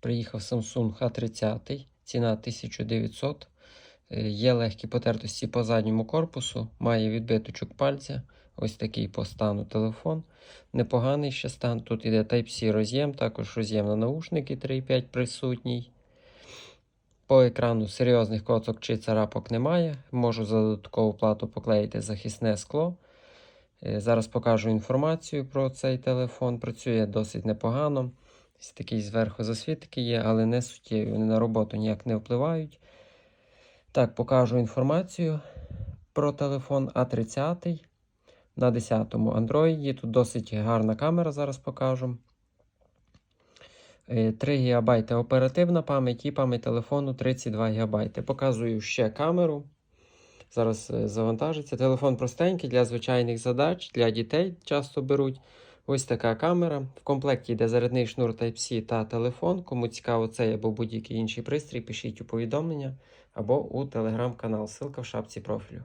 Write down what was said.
Приїхав Samsung A30, ціна 1900. Е, Є легкі потертості по задньому корпусу, має відбиточок пальця. Ось такий по стану телефон. Непоганий ще стан. Тут іде Type-C роз'єм, також роз'єм на наушники 3.5 присутній. По екрану серйозних коцок чи царапок немає. Можу за додаткову плату поклеїти захисне скло. Е, Зараз покажу інформацію про цей телефон. Працює досить непогано. Ось такий зверху засвітки є, але не суттєві. Вони на роботу ніяк не впливають. Так, покажу інформацію про телефон А30 на 10-му Android. Тут досить гарна камера, зараз покажу. Е, 3 ГБ оперативна пам'ять і пам'ять телефону 32 ГБ. Показую ще камеру. Зараз е, завантажиться. Телефон простенький для звичайних задач, для дітей часто беруть. Ось така камера. В комплекті йде зарядний шнур Type-C та телефон. Кому цікаво цей або будь-який інший пристрій, пишіть у повідомлення або у телеграм-канал. Ссылка в шапці профілю.